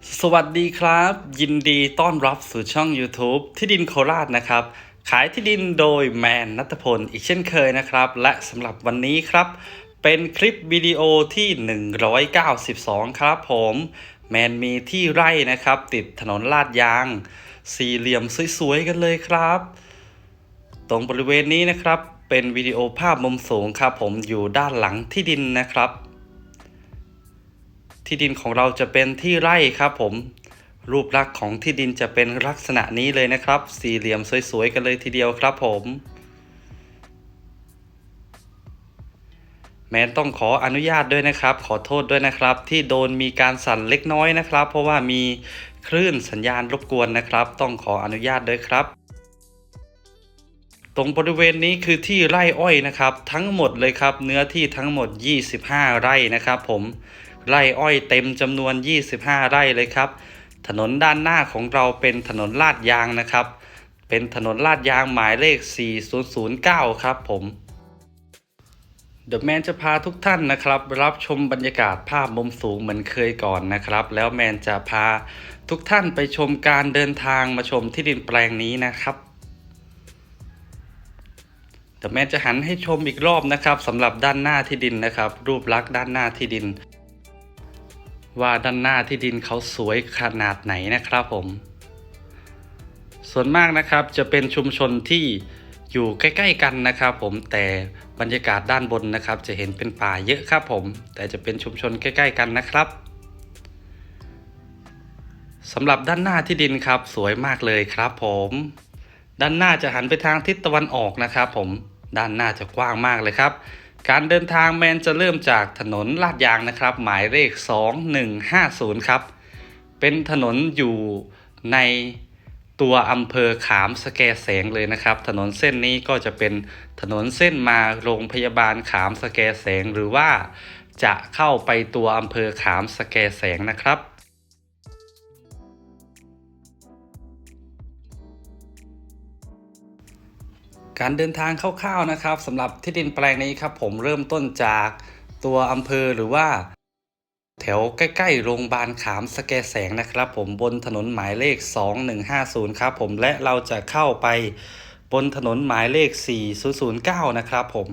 สวัสดีครับ ยินดีต้อนรับสู่ช่อง YouTube ที่ดินโคราชนะครับ ขายที่ดินโดยแมนนัทพลอีกเช่นเคยนะครับ และสำหรับวันนี้ครับ เป็นคลิปวิดีโอที่ 192 ครับผม แมนมีที่ไร่นะครับ ติดถนนลาดยาง สี่เหลี่ยมสวยๆ กันเลยครับ ตรงบริเวณนี้นะครับ เป็นวิดีโอภาพมุมสูงครับผมอยู่ด้านหลังที่ดินนะครับ ที่ดินของเราจะเป็นที่ไร่ครับผม รูปลักษณ์ของที่ดินจะเป็นลักษณะนี้เลยนะครับ สี่เหลี่ยมสวยๆกันเลยทีเดียวครับผม แมนต้องขออนุญาตด้วยนะครับ ขอโทษด้วยนะครับ ที่โดนมีการสั่นเล็กน้อยนะครับ เพราะว่ามีคลื่นสัญญาณรบกวนนะครับ ต้องขออนุญาตด้วยครับตรงบริเวณนี้คือที่ไร่อ้อยนะครับ ทั้งหมดเลยครับ เนื้อที่ทั้งหมด 25 ไร่นะครับ ผม ไร่อ้อยเต็มจำนวน 25 ไร่เลยครับ ถนนด้านหน้าของเราเป็นถนนลาดยางนะครับ เป็นถนนลาดยางหมายเลข 4009 ครับผมเดอะแมนจะพาทุกท่านนะครับ รับชมบรรยากาศภาพมุมสูงเหมือนเคยก่อนนะครับ แล้วแมนจะพาทุกท่านไปชมการเดินทางมาชมที่ดินแปลงนี้นะครับเดอะแมนจะหันให้ชมอีกรอบนะครับสำหรับด้านหน้าที่ดินนะครับ รูปลักษณ์ด้านหน้าที่ดิน ว่าด้านหน้าที่ดินเขาสวยขนาดไหนนะครับผม ส่วนมากนะครับจะเป็นชุมชนที่อยู่ใกล้ๆกันนะครับ ผมแต่บรรยากาศด้านบนนะครับ จะเห็นเป็นป่าเยอะครับผม แต่จะเป็นชุมชนใกล้ ๆ กันนะครับสำหรับด้านหน้าที่ดินครับ สวยมากเลยครับ ผม ด้านหน้าจะหันไปทางทิศตะวันออกนะครับ ผมด้านหน้าจะกว้างมากเลยครับ การเดินทางแมนจะเริ่มจากถนนลาดยางนะครับ หมายเลข 2150 ครับ เป็นถนนอยู่ในตัวอำเภอขามสแกแสงเลยนะครับ ถนนเส้นนี้ก็จะเป็นถนนเส้นมาโรงพยาบาลขามสแกแสงหรือว่าจะเข้าไปตัวอำเภอขามสแกแสงนะครับ การเดินทางคร่าวๆนะครับสำหรับที่ดินแปลงนี้ครับ ผมเริ่มต้นจากตัวอำเภอหรือว่า แถวใกล้ๆโรงพยาบาลขามสแกแสงนะครับ ผมบนถนนหมายเลข 2150 ครับ ผมและเราจะเข้าไปบนถนนหมายเลข 4009 นะครับ ผม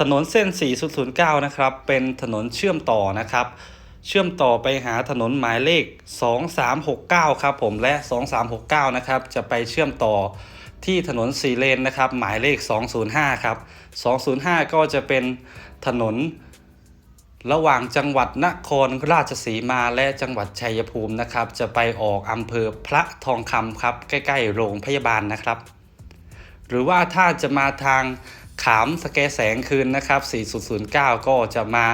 ถนนเส้น 4009 นะครับ เป็นถนนเชื่อมต่อนะครับ เชื่อมต่อไปหาถนนหมายเลข 2369 ครับผมและ 2369 นะครับ จะไปเชื่อมต่อ ที่ถนนสีเลนนะครับ หมายเลข 205 ครับ 205 ก็จะเป็นถนนระหว่างจังหวัดนครราชสีมาและจังหวัดชัยภูมินะครับ จะไปออกอำเภอพระทองคำครับ ใกล้ ๆ โรงพยาบาลนะครับ หรือว่าถ้าจะมาทางขามสแกแสงคืนนะครับ 4009 ก็จะมา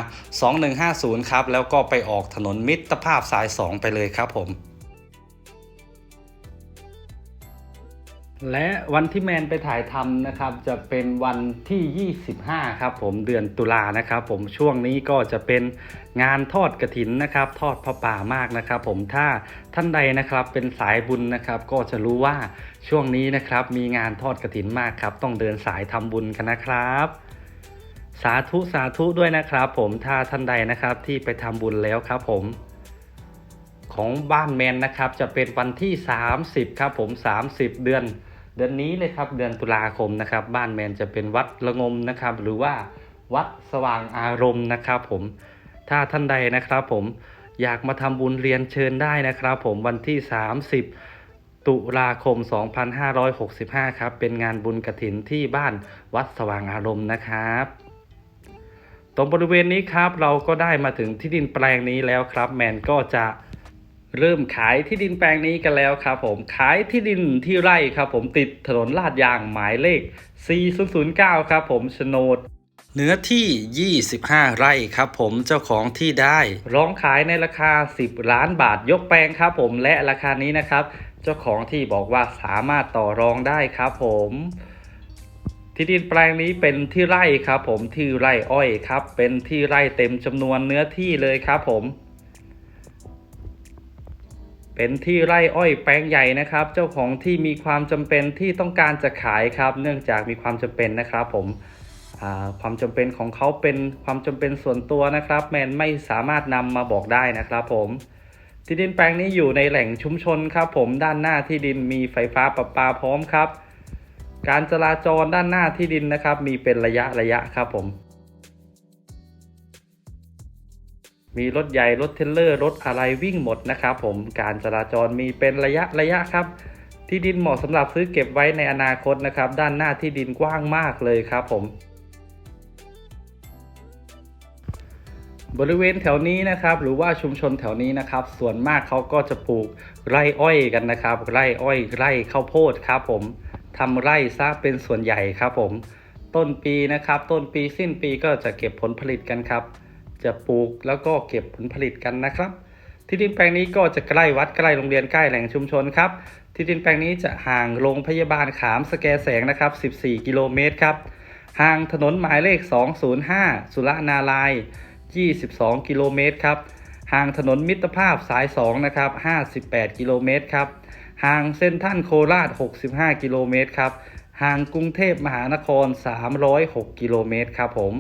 2150 ครับ แล้วก็ไปออกถนนมิตรภาพสาย 2 ไปเลยครับผม และวันที่แมนไปถ่ายทำนะครับ จะเป็นวันที่ 25 ครับ ผมเดือนตุลานะครับ ผมช่วงนี้ก็จะเป็นงานทอดกระถินนะครับ ทอดพระป่ามากนะครับ ผมถ้าท่านใดนะครับเป็นสายบุญนะครับ ก็จะรู้ว่าช่วงนี้นะครับ มีงานทอดกระถินมากครับ ต้องเดินสายทำบุญกันนะครับ สาธุสาธุด้วยนะครับ ผมถ้าท่านใดนะครับที่ไปทำบุญแล้วครับ ผมของบ้านแมนนะครับ จะเป็นวันที่ 30 ครับ ผม 30 เดือน เดือนนี้เลยครับเดือนตุลาคมนะครับ บ้านแมนจะเป็นวัดละงมนะครับ หรือว่าวัดสว่างอารมณ์นะครับผมถ้าท่านใดนะครับผมอยากมาทำบุญเรียนเชิญได้นะครับ ผมวันที่ 30 ตุลาคม 2565 ครับ เป็นงานบุญกระถินที่บ้านวัดสว่างอารมณ์นะครับ ตรงบริเวณนี้ครับเราก็ได้มาถึงที่ดินแปลงนี้แล้วครับ แมนก็จะ เริ่มขายที่ดินแปลงนี้กันแล้วครับผมขายที่ดินที่ไร่ครับผมติดถนนลาดยางหมายเลข 4009 ครับผมโฉนดเนื้อที่ 25 ไร่ครับผมเจ้าของที่ได้ ร้องขายในราคา 10 ล้านบาทยกแปลงครับผมและราคานี้นะครับ เจ้าของที่บอกว่าสามารถต่อรองได้ครับผมที่ดินแปลงนี้เป็นที่ไร่ครับผมที่ไร่อ้อยครับ เป็นที่ไร่เต็มจำนวนเนื้อที่เลยครับผม เป็นที่ไร่อ้อยแปลงใหญ่นะครับ เจ้าของที่มีความจำเป็นที่ต้องการจะขายครับ เนื่องจากมีความจำเป็นนะครับ ผมความจำเป็นของเขาเป็นความจำเป็นส่วนตัวนะครับ แมนไม่สามารถนำมาบอกได้นะครับ ผมที่ดินแปลงนี้อยู่ในแหล่งชุมชนครับ ผมด้านหน้าที่ดินมีไฟฟ้าประปาพร้อมครับ การจราจรด้านหน้าที่ดินนะครับ มีเป็นระยะระยะครับผม มีรถใหญ่ รถเทเลอร์ รถอะไรวิ่งหมดนะครับผมการจราจรมีเป็นระยะระยะครับ ที่ดินเหมาะสำหรับซื้อเก็บไว้ในอนาคตนะครับ ด้านหน้าที่ดินกว้างมากเลยครับผม บริเวณแถวนี้นะครับ หรือว่าชุมชนแถวนี้นะครับ ส่วนมากเขาก็จะปลูกไร่อ้อยกันนะครับ ไร่อ้อยไร่ข้าวโพดครับผมทำไร่ซะเป็นส่วนใหญ่ครับผม ต้นปีนะครับ ต้นปีสิ้นปีก็จะเก็บผลผลิตกันครับ จะปลูกแล้วก็เก็บผลผลิตกันนะครับ ที่ดินแปลงนี้ก็จะใกล้วัดใกล้โรงเรียนใกล้แหล่งชุมชนครับที่ดินแปลงนี้จะห่างโรงพยาบาลขามสแกแสงนะครับ 14 กิโลเมตรครับห่างถนนหมายเลข 205 สุรนาราย 22 กิโลเมตรครับห่างถนนมิตรภาพสาย 2 นะครับ 58 กิโลเมตรครับห่างเส้นท่านโคราช 65 กิโลเมตรครับห่างกรุงเทพมหานคร 306 กิโลเมตรครับผม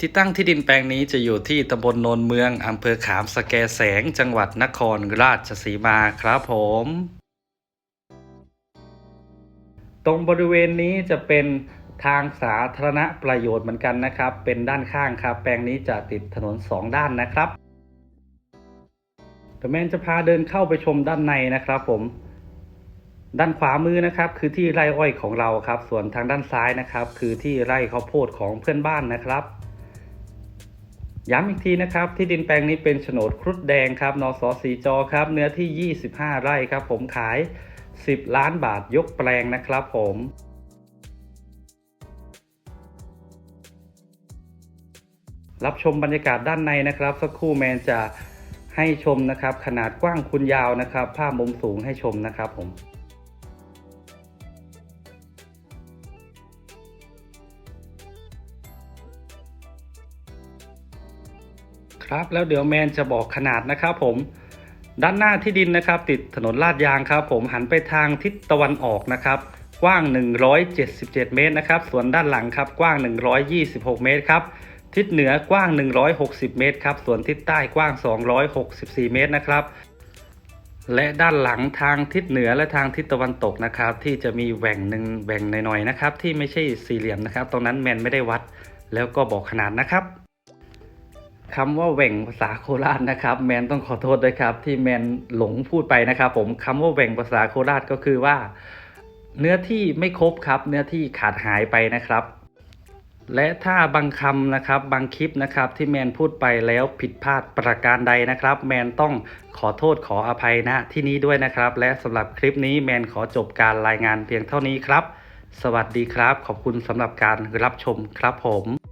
ที่ตั้งที่ดินแปลงนี้จะอยู่ที่ตำบลโนนเมืองอำเภอขามสแกแสง จังหวัดนครราชสีมาครับผม ตรงบริเวณนี้จะเป็นทางสาธารณประโยชน์เหมือนกันนะครับ เป็นด้านข้างครับ แปลงนี้จะติดถนนสองด้านนะครับแต่แมนจะพาเดินเข้าไปชมด้านในนะครับ ผม ด้านขวามือนะครับ คือที่ไร่อ้อยของเราครับ ส่วนทางด้านซ้ายนะครับ คือที่ไร่ข้าวโพดของเพื่อนบ้านนะครับ ย้ำอีกทีนะครับ ที่ดินแปลงนี้เป็นโฉนดครุฑแดงครับนสสีจอครับ เนื้อที่ 25 ไร่ครับ ผมขาย 10 ล้านบาทยกแปลงนะครับผมรับชมบรรยากาศด้านในนะครับ สักครู่แมนจะให้ชมนะครับ ขนาดกว้างคุณยาวนะครับ ภาพมุมสูงให้ชมนะครับผม ครับแล้วเดี๋ยวแมนจะบอกขนาดนะครับผมด้านหน้าที่ดินนะครับ ติดถนนลาดยางครับ ผมหันไปทางทิศตะวันออกนะครับ กว้าง 177 เมตรนะครับ ส่วนด้านหลังครับกว้าง 126 เมตรครับทิศเหนือกว้าง 160 เมตรครับส่วนทิศใต้กว้าง 264 เมตรนะครับและด้านหลังทางทิศเหนือและทางทิศตะวันตกนะครับ ที่จะมีแหว่งหนึ่งแหว่งหน่อยๆนะครับ ที่ไม่ใช่สี่เหลี่ยมนะครับ ตรงนั้นแมนไม่ได้วัด แล้วก็บอกขนาดนะครับ คำว่าแหว่งภาษาโคราชนะครับแมนต้องขอโทษด้วยครับ ที่แมนหลงพูดไปนะครับ ผมคำว่าแหว่งภาษาโคราชก็คือว่า เนื้อที่ไม่ครบครับ เนื้อที่ขาดหายไปนะครับ และถ้าบางคำนะครับบางคลิปนะครับ ที่แมนพูดไปแล้วผิดพลาดประการใดนะครับ แมนต้องขอโทษขออภัยณที่นี้ด้วยนะครับ และสำหรับคลิปนี้แมนขอจบการรายงานเพียงเท่านี้ครับ สวัสดีครับ ขอบคุณสำหรับการรับชมครับผม